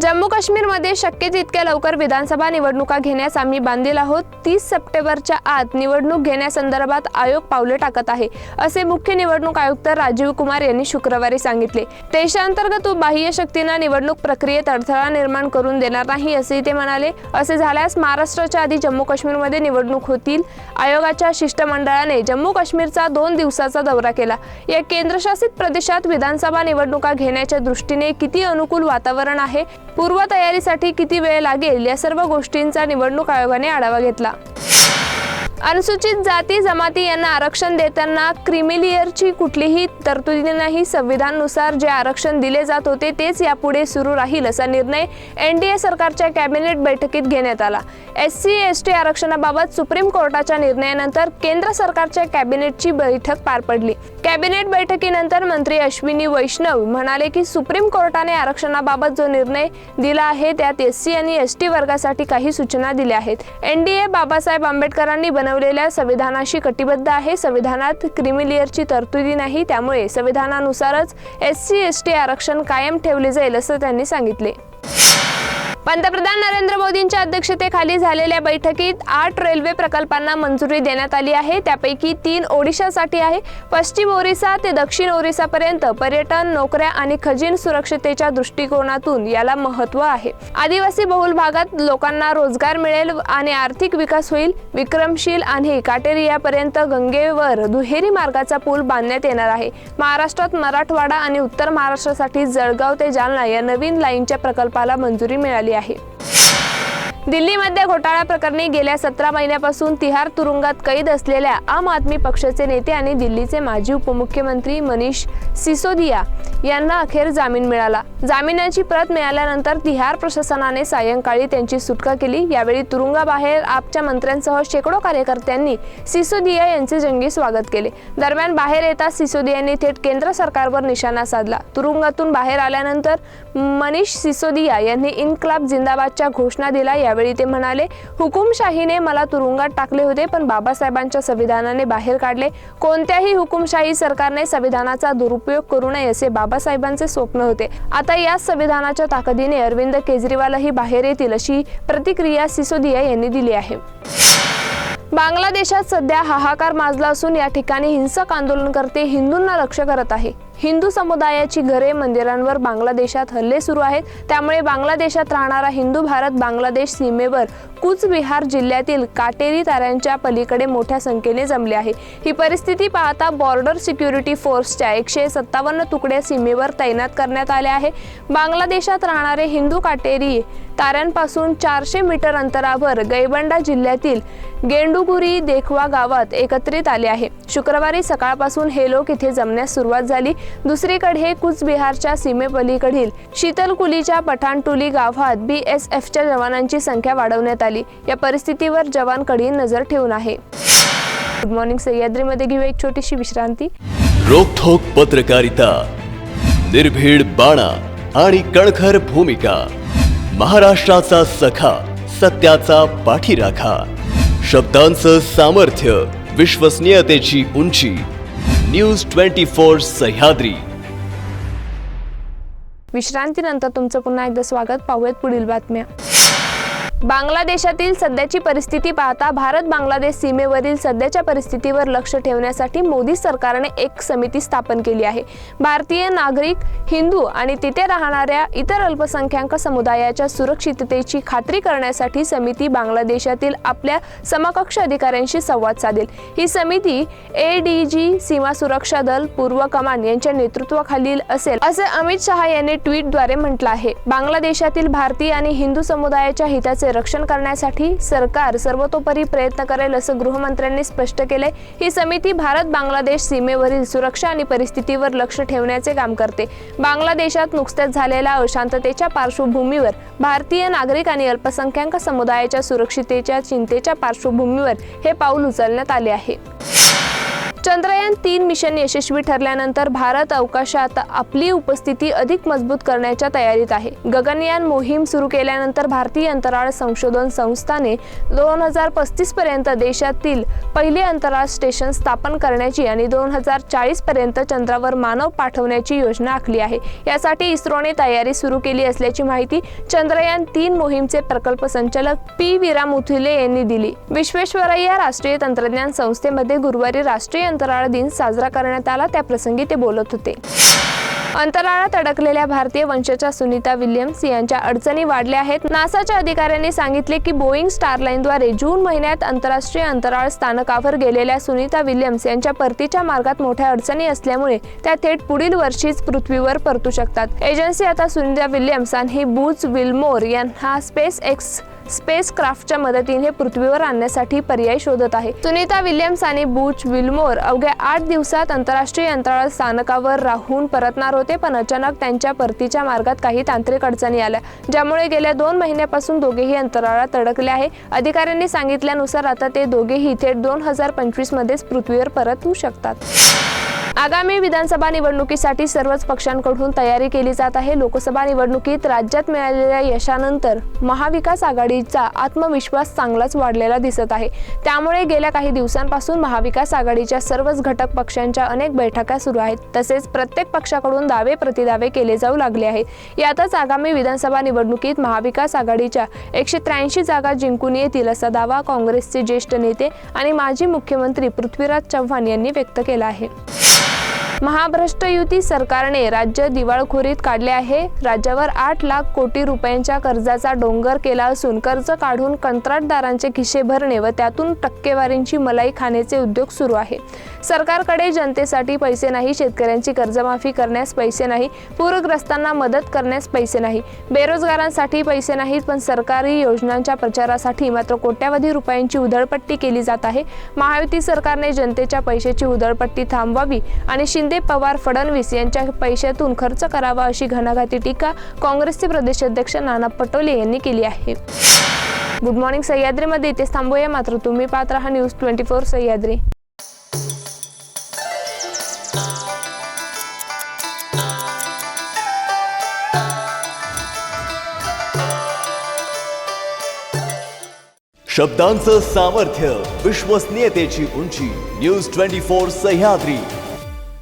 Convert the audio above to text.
जम्मू काश्मीरमध्ये शक्य तितक्या लवकर विधानसभा निवडणुका घेण्यास आम्ही बांधील आहोत. तीस सप्टेंबरच्या आत निवडणूक घेण्यासंदर्भात आयोग पावले टाकत आहे असे मुख्य निवडणूक आयुक्त राजीव कुमार यांनी शुक्रवारी सांगितले. देशांतर्गत बाह्य शक्तींना निवडणूक प्रक्रियेत अडथळा निर्माण करून देणार नाही असे ते म्हणाले. असे झाल्यास महाराष्ट्राच्या आधी जम्मू काश्मीरमध्ये निवडणूक होतील. आयोगाच्या शिष्टमंडळाने जम्मू काश्मीरचा दोन दिवसाचा दौरा केला. या केंद्रशासित प्रदेशात विधानसभा निवडणुका घेण्याच्या दृष्टीने किती अनुकूल वातावरण आहे पूर्वतयारीसाठी किती वेळ लागेल या सर्व गोष्टींचा निवडणूक आयोगाने आढावा घेतला. अनुसूचित जाती जमाती यांना आरक्षण देताना क्रिमिलियरची कुठलीही तरतुदी नाही. संविधानानुसार जे आरक्षण दिले जात होते तेच यापुढे सुरू राहील असा निर्णय एन डी ए सरकारच्या कॅबिनेट बैठकीत घेण्यात आला. एस सी एस टी आरक्षणाबाबत सुप्रीम कोर्टाच्या निर्णयानंतर केंद्र सरकारच्या कॅबिनेटची बैठक पार पडली. कॅबिनेट बैठकीनंतर मंत्री अश्विनी वैष्णव म्हणाले की सुप्रीम कोर्टाने आरक्षणाबाबत जो निर्णय दिला आहे त्यात एस सी आणि एस टी वर्गासाठी काही सूचना दिल्या आहेत. एनडीए बाबासाहेब आंबेडकरांनी बन बनवलेल्या संविधानाशी कटिबद्ध आहे. संविधानात क्रिमिलियरची तरतुदी नाही. त्यामुळे संविधानानुसारच एस सी एस टी आरक्षण कायम ठेवले जाईल असं त्यांनी सांगितले. पंतप्रधान नरेंद्र मोदींच्या अध्यक्षतेखाली झालेल्या बैठकीत आठ रेल्वे प्रकल्पांना मंजुरी देण्यात आली आहे. त्यापैकी तीन ओडिशासाठी आहे. पश्चिम ओरिसा ते दक्षिण ओरिसापर्यंत पर्यटन नोकऱ्या आणि खजीन सुरक्षतेच्या दृष्टिकोनातून याला महत्त्व आहे. आदिवासी बहुल भागात लोकांना रोजगार मिळेल आणि आर्थिक विकास होईल. विक्रमशील आणि काटेरियापर्यंत गंगेवर दुहेरी मार्गाचा पूल बांधण्यात येणार आहे. महाराष्ट्रात मराठवाडा आणि उत्तर महाराष्ट्रासाठी जळगाव ते जालना या नवीन लाईनच्या प्रकल्पाला मंजुरी मिळाली आहे. दिल्लीमध्ये घोटाळा प्रकरणी गेल्या सतरा महिन्यापासून तिहार तुरुंगात कैद असलेल्या आम आदमी पक्षाचे नेते आणि दिल्लीचे माजी उपमुख्यमंत्री मनीष सिसोदिया यांना अखेर जामीन मिळाला. जामिनाची प्रत मिळाल्यानंतर तिहार प्रशासनाने सायंकाळी त्यांची सुटका केली. यावेळी तुरुंगाबाहेर आपच्या मंत्र्यांसह शेकडो कार्यकर्त्यांनी सिसोदिया यांचे जंगी स्वागत केले. दरम्यान बाहेर येताच सिसोदियांनी थेट केंद्र सरकारवर निशाणा साधला. तुरुंगातून बाहेर आल्यानंतर मनीष सिसोदिया यांनी इन्क्लाब जिंदाबादच्या घोषणा दिला यावेळी ते म्हणाले हुकुमशाहीने मला तुरुंगात टाकले होते पण बाबासाहेबांच्या संविधानाने बाहेर काढले. कोणत्याही हुकुमशाही सरकारने संविधानाचा दुरुपयोग करू नये असे बाबासाहेबांचे स्वप्न होते. आता याच संविधानाच्या ताकदीने अरविंद केजरीवालही बाहेर येतील अशी प्रतिक्रिया सिसोदिया यांनी दिली आहे. बांगलादेशात सध्या हाहाकार माजला असून या ठिकाणी हिंसक आंदोलनकर्ते हिंदूंना लक्ष करत आहे. हिंदू समुदायाची घरे मंदिरांवर बांगलादेशात हल्ले सुरू आहेत. त्यामुळे बांगलादेशात राहणारा हिंदू भारत बांगलादेश सीमेवर कुचबिहार जिल्ह्यातील काटेरी ताऱ्यांच्या पलीकडे मोठ्या संख्येने जमले आहे. ही परिस्थिती पाहता बॉर्डर सिक्युरिटी फोर्सच्या एकशे सत्तावन्न तुकड्या सीमेवर तैनात करण्यात आल्या आहे. बांगलादेशात राहणारे हिंदू काटेरी ताऱ्यांपासून चारशे मीटर अंतरावर गैबंडा जिल्ह्यातील गेंडुगुरी देखवा गावात एकत्रित आले आहे. शुक्रवारी सकाळपासून हे लोक इथे जमण्यास सुरुवात झाली. दुसरीकडे कुचबिहारच्या सीमेपलीकडील शीतलकुलीच्या पठाणटुली गावात बी एस एफच्या जवानांची संख्या वाढवण्यात आली. या परिस्थितीवर जवान कडी नजर ठेवून आहे. गुड मॉर्निंग सह्याद्रीमध्ये घेऊ एक छोटीशी विश्रांती. रोखोक पत्रकारिता निर्भीड बाणा आणि कणखर भूमिका महाराष्ट्राचा सखा सत्याचा पाठीराखा शब्दांचं सामर्थ्य विश्वसनीयतेची उंची न्यूज ट्वेंटी फोर सह्याद्री. विश्रांतीनंतर तुमचं पुन्हा एकदा स्वागत. पाहूयात पुढील बातम्या. बांगलादेशातील सध्याची परिस्थिती पाहता भारत बांगलादेश सीमेवरील सध्याच्या परिस्थितीवर लक्ष ठेवण्यासाठी मोदी सरकारने एक समिती स्थापन केली आहे. भारतीय नागरिक हिंदू आणि तिथे राहणाऱ्या इतर अल्पसंख्याक समुदायाच्या सुरक्षिततेची खात्री करण्यासाठी समिती बांगलादेशातील आपल्या समकक्ष अधिकाऱ्यांशी संवाद साधेल. ही समिती ए डी जी सीमा सुरक्षा दल पूर्व कमान यांच्या नेतृत्वाखालील असेल असे अमित शहा यांनी ट्विटद्वारे म्हटलं आहे. बांगलादेशातील भारतीय आणि हिंदू समुदायाच्या हिताचे बांधवांचे रक्षण करण्यासाठी सरकार सर्वतोपरी प्रयत्न करेल असं गृहमंत्र्यांनी स्पष्ट केलंय. ही समिती भारत बांगलादेश सीमेवरील सुरक्षा आणि परिस्थितीवर लक्ष ठेवण्याचे काम करते. बांगलादेशात नुकत्याच झालेल्या अशांततेच्या पार्श्वभूमीवर भारतीय नागरिक आणि अल्पसंख्याक समुदायाच्या सुरक्षितेच्या चिंतेच्या पार्श्वभूमीवर हे पाऊल उचलण्यात आले आहे. चंद्रयान तीन मिशन यशस्वी ठरल्यानंतर भारत अवकाशात आपली उपस्थिती अधिक मजबूत करण्याच्या तयारीत आहे. गगनयान मोहीम सुरू केल्यानंतर भारतीय अंतराळ संशोधन संस्थाने दोन हजार पस्तीस पर्यंत देशातील पहिले अंतराळ स्टेशन स्थापन करण्याची आणि दोन हजार चाळीस पर्यंत चंद्रावर मानव पाठवण्याची योजना आखली आहे. यासाठी इस्रोने तयारी सुरू केली असल्याची माहिती चंद्रयान तीन मोहीमचे प्रकल्प संचालक पी विरामुथुले यांनी दिली. विश्वेश्वरय्या राष्ट्रीय तंत्रज्ञान संस्थेमध्ये गुरुवारी राष्ट्रीय अंतराळ दिन साजरा करण्यात आला त्याप्रसंगी ते बोलत होते. अंतराळात अडकलेल्या भारतीय वंशाच्या सुनीता विल्यम्स यांच्या अडचणी वाढल्या आहेत. नासाच्या अधिकाऱ्यांनी सांगितले की बोईंग स्टारलाईनद्वारे जून महिन्यात आंतरराष्ट्रीय अंतराळ स्थानकावर गेलेल्या सुनीता विल्यम्स यांच्या परतीच्या मार्गात मोठ्या अडचणी असल्यामुळे त्या थेट पुढील वर्षीच पृथ्वीवर परतू शकतात. एजन्सी आता सुनीता विल्यम्स आणि बूच विल्मोर यांना स्पेस एक्स स्पेस क्राफ्टच्या मदतीने पृथ्वीवर आणण्यासाठी पर्याय शोधत आहे. सुनीता विल्यम्स आणि बूच विल्मोर अवघ्या आठ दिवसात आंतरराष्ट्रीय अंतराळ स्थानकावर राहून परतणार होते पण अचानक त्यांच्या परतीच्या मार्गात काही तांत्रिक अडचणी आल्या ज्यामुळे गेल्या दोन महिन्यापासून दोघेही अंतराळात अडकले आहे. अधिकाऱ्यांनी सांगितल्यानुसार आता ते दोघेही थेट दोन हजार पंचवीस मध्येच पृथ्वीवर परतू शकतात. आगामी विधानसभा निवडणुकीसाठी सर्वच पक्षांकडून तयारी केली जात आहे. लोकसभा निवडणुकीत राज्यात मिळालेल्या यशानंतर महाविकास आघाडीचा आत्मविश्वास चांगलाच वाढलेला दिसत आहे. त्यामुळे गेल्या काही दिवसांपासून महाविकास आघाडीच्या सर्वच घटक पक्षांच्या अनेक बैठका सुरू आहेत. तसेच प्रत्येक पक्षाकडून दावे प्रतिदावे केले जाऊ लागले आहेत. यातच आगामी विधानसभा निवडणुकीत महाविकास आघाडीच्या एकशे त्र्याऐंशी जागा जिंकून येतील असा दावा काँग्रेसचे ज्येष्ठ नेते आणि माजी मुख्यमंत्री पृथ्वीराज चव्हाण यांनी व्यक्त केला आहे. महाभ्रष्ट युती सरकारने राज्य दिवाळखोरीत काढले आहे. राज्यावर आठ लाख कोटी रुपयांच्या कर्जाचा डोंगर केला असून कर्ज काढून कंत्राटदारांचे खिशे भरणे व त्यातून टक्केवारींची मलाई खाण्याचे उद्योग सुरू आहे. सरकारकडे जनतेसाठी पैसे नाही शेतकऱ्यांची कर्जमाफी करण्यास पैसे नाही पूरग्रस्तांना मदत करण्यास पैसे नाही. बेरोजगारांसाठी पैसे नाहीत पण सरकारी योजनांच्या प्रचारासाठी मात्र कोट्यावधी रुपयांची उधळपट्टी केली जात आहे. महायुती सरकारने जनतेच्या पैशाची उधळपट्टी थांबवावी आणि शिंदे शिंदे पवार फडणवीस यांच्या पैशातून खर्च करावा अशी घणाघाती टीका काँग्रेसचे प्रदेशाध्यक्ष नाना पटोले यांनी केली आहे. गुड मॉर्निंग सह्याद्रीमध्ये इथेच थांबूया. मात्र तुम्ही पाहत राहा न्यूज ट्वेंटी फोर सह्याद्री. शब्दांचं सामर्थ्य विश्वसनीयतेची उंची न्यूज ट्वेंटी फोर सह्याद्री.